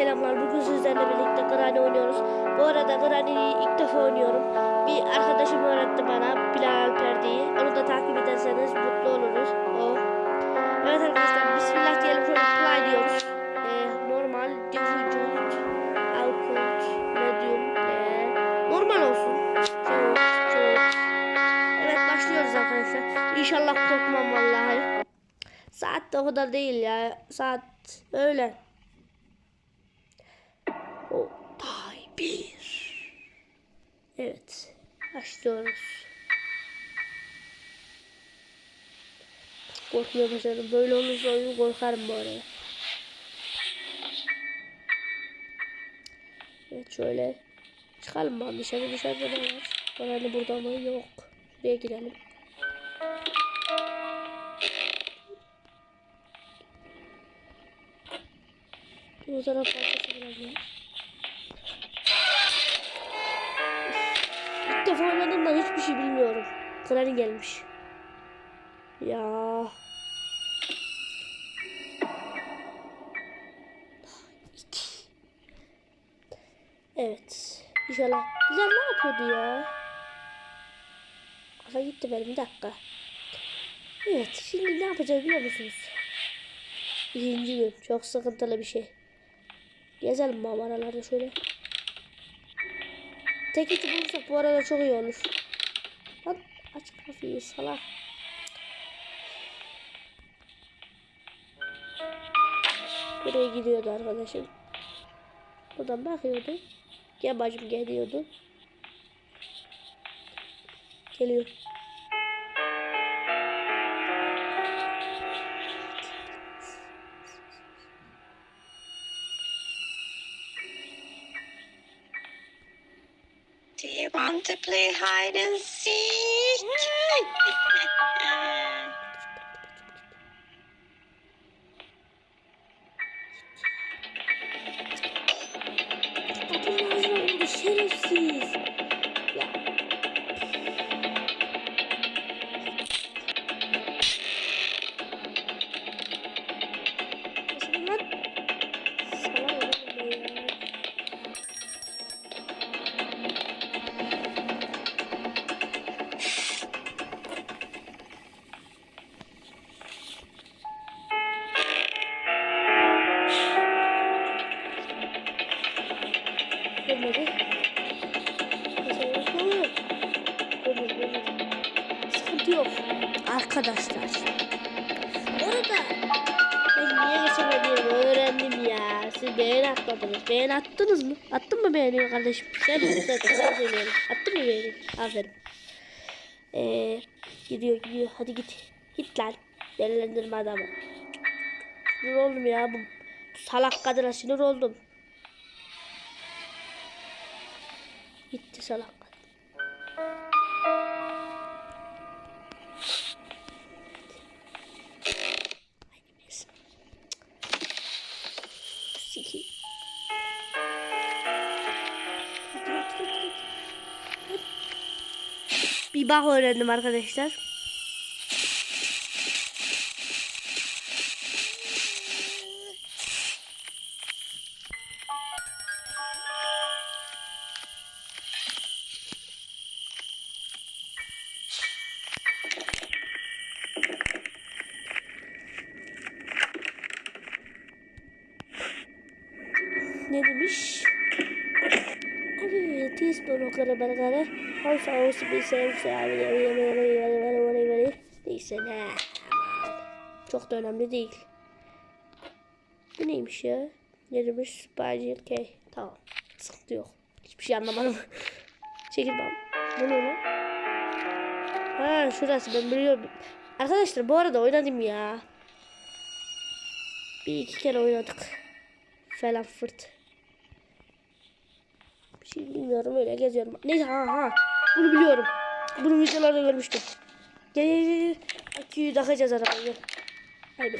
selamlar. Bugün sizlerle birlikte Granny oynuyoruz. Bu arada Granny'yi ilk defa oynuyorum. Bir arkadaşım öğretti bana Bilal Alper diye. Onu da takip ederseniz mutlu oluruz. O. Evet arkadaşlar Bismillah diyelim şöyle play diyoruz. Ee, normal, difficult, output, medium, ee, normal olsun. Çok, çok. Evet başlıyoruz arkadaşlar. İnşallah korkmam vallahi. Saat de o kadar değil ya. Saat öyle. O tay bir. Evet. Başlıyoruz. Korkmaya başladım. Böyle olursa oyun korkarım bu arada. Evet şöyle. Çıkalım bakalım dışarı dışarıda ne var? Orada burada mı? Yok. Şuraya girelim. Bu taraf parçası biraz ya. Defa oynadığımdan hiçbir şey bilmiyorum. Granny gelmiş. Ya. Evet. İnşallah. Güzel ne yapıyordu ya? Kafa gitti benim bir dakika. Evet şimdi ne yapacağız biliyor musunuz? İkinci gün. Çok sıkıntılı bir şey. Gezelim mağaralarda şöyle. Tek iti bulursak bu arada çok iyi olur. Lan aç kafayı salak. Buraya gidiyordu arkadaşım. Buradan bakıyordu. Gel bacım geliyordu. Geliyor. Want to play hide and seek? Görmedi. Mesela hı. Görmedi, görmedi. Sıkıntı yok. Arkadaşlar. Orada ben niye geçemediğimi öğrendim ya. Siz beğeni atmadınız. Beğeni attınız mı? Attın mı beğeni kardeşim? Sen mi? Sen söyleyelim. Attın mı beğeni? Aferin. Ee, gidiyor gidiyor. Hadi git. Git lan. Delilendirme adamı. Sinir oldum ya. Bu salak kadına sinir oldum. Hadi. Hadi. Bir bak öğrendim arkadaşlar. Ne demiş? Evet, kadar bana Hoş olsun bir sevse abi. Neyse ne. Çok da önemli değil. Bu neymiş ya? Ne demiş? Spaghetti okay. Tamam. Sıkıntı yok. Hiçbir şey anlamadım. Çekil bakalım. Bu ne lan? Ha şurası ben biliyorum. Arkadaşlar bu arada oynadım ya. Bir iki kere oynadık. Falan fırt. Şey bilmiyorum öyle geziyorum. Neyse ha ha. Bunu biliyorum. Bunu videolarda görmüştüm. Gel gel gel. Aküyü takacağız arabaya gel. Hay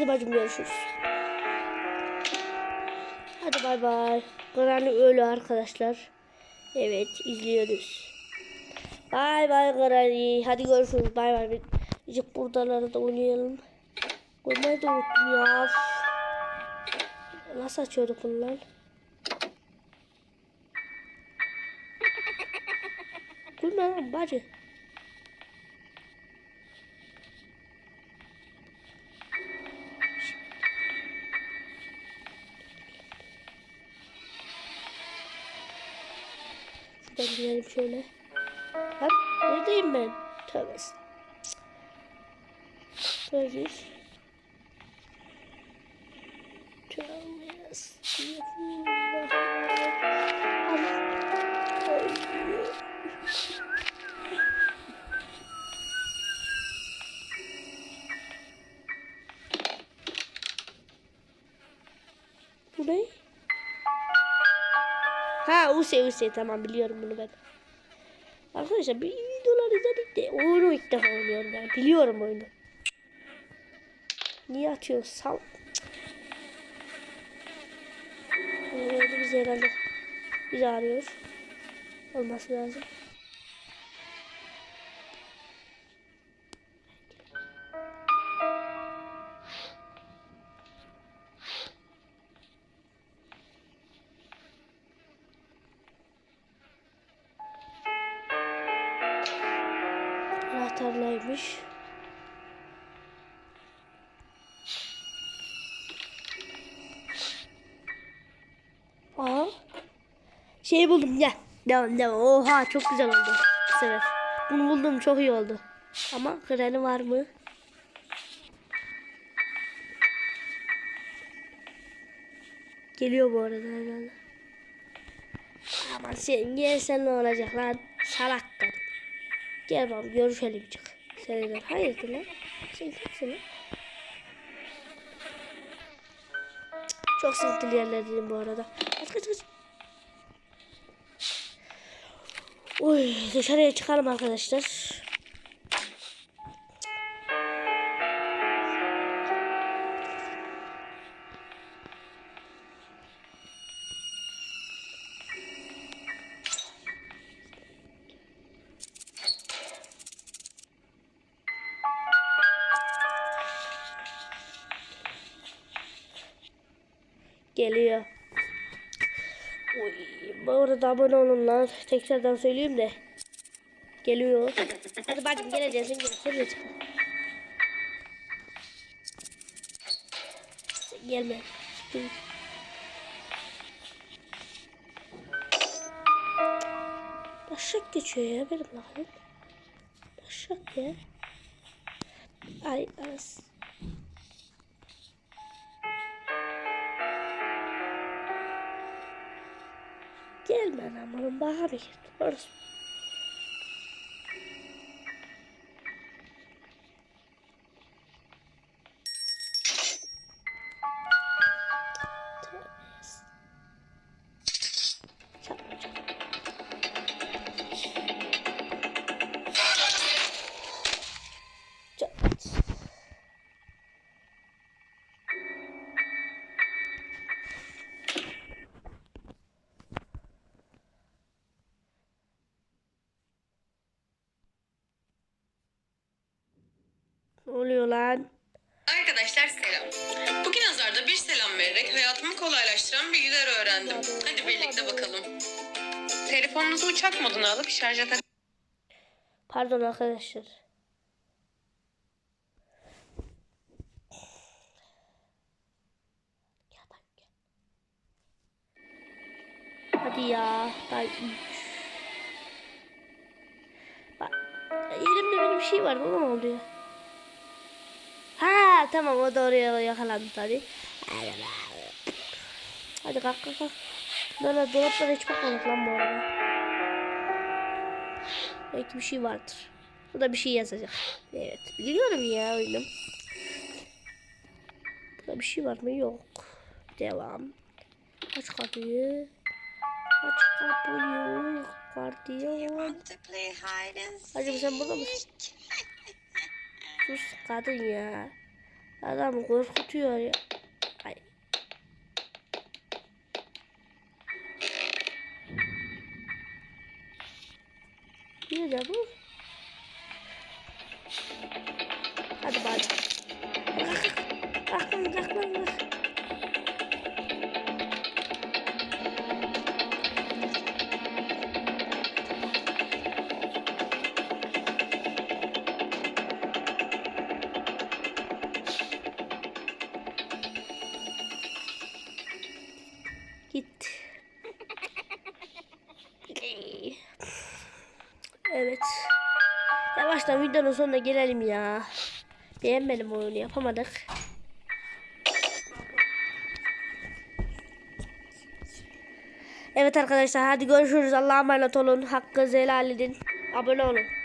Hadi bacım görüşürüz. Hadi bay bay. Granny ölü arkadaşlar. Evet izliyoruz. Bay bay Granny. Hadi görüşürüz. Bay bay. Bir- Azıcık buradaları da oynayalım. Koymayı da unuttum ya. Nasıl açıyorduk bunu lan? Gülme lan bacı. Gidelim şöyle. Lan neredeyim ben? Tövbe. Neredeyiz? Tövbe estağfurullah. Use Use tamam biliyorum bunu ben. Arkadaşlar bir videolar izledik de oyunu ilk defa oynuyorum ben. Biliyorum oyunu. Niye atıyor? Sal. Evet, biz herhalde biz arıyoruz. Olması lazım. Anahtarlaymış. Aa. Şey buldum gel. Devam devam. Oha çok güzel oldu. Bu sefer. Bunu buldum çok iyi oldu. Ama kreni var mı? Geliyor bu arada herhalde. Aman sen gelsen ne olacak lan? Salak kadın. Gel bakalım görüşelim çık. Seneler hayırdır lan? Sen kimsin lan? Çok sıkıntılı yerlerdeyim bu arada. Kaç kaç kaç. Oy dışarıya çıkalım arkadaşlar. Geliyor. Oy, bu arada abone olun lan. Tekrardan söyleyeyim de. Geliyor. Hadi bacım çık. Sen Gelme. Başak geçiyor ya benim bakın. Başak ya. Ay as. Gelme amanın bahar git. Orası. Ne oluyor lan? Arkadaşlar selam. Bugün Azar'da bir selam vererek hayatımı kolaylaştıran bilgiler öğrendim. Hadi birlikte bakalım. Telefonunuzu uçak moduna alıp şarja tak. Pardon arkadaşlar. Hadi ya. Üç. Bak. Elimde benim bir şey var. Bu ne oluyor? Ha tamam o da oraya yakalandı tabi. Hadi kalk kalk kalk. Böyle dolaplara hiç bakmadık lan bu arada. Belki bir şey vardır. Bu da bir şey yazacak. Evet. Biliyorum ya oyunum. Burada bir şey var mı? Yok. Devam. Aç kapıyı. Aç kapıyı. Gardiyan. Hacım sen burada mısın? Sus kadın ya. Adamı korkutuyor ya. Ay. Nerede bu? Git. Evet. Yavaştan videonun sonuna gelelim ya. Beğenmedim oyunu yapamadık. Evet arkadaşlar hadi görüşürüz. Allah'a emanet olun. Hakkı helal edin. Abone olun.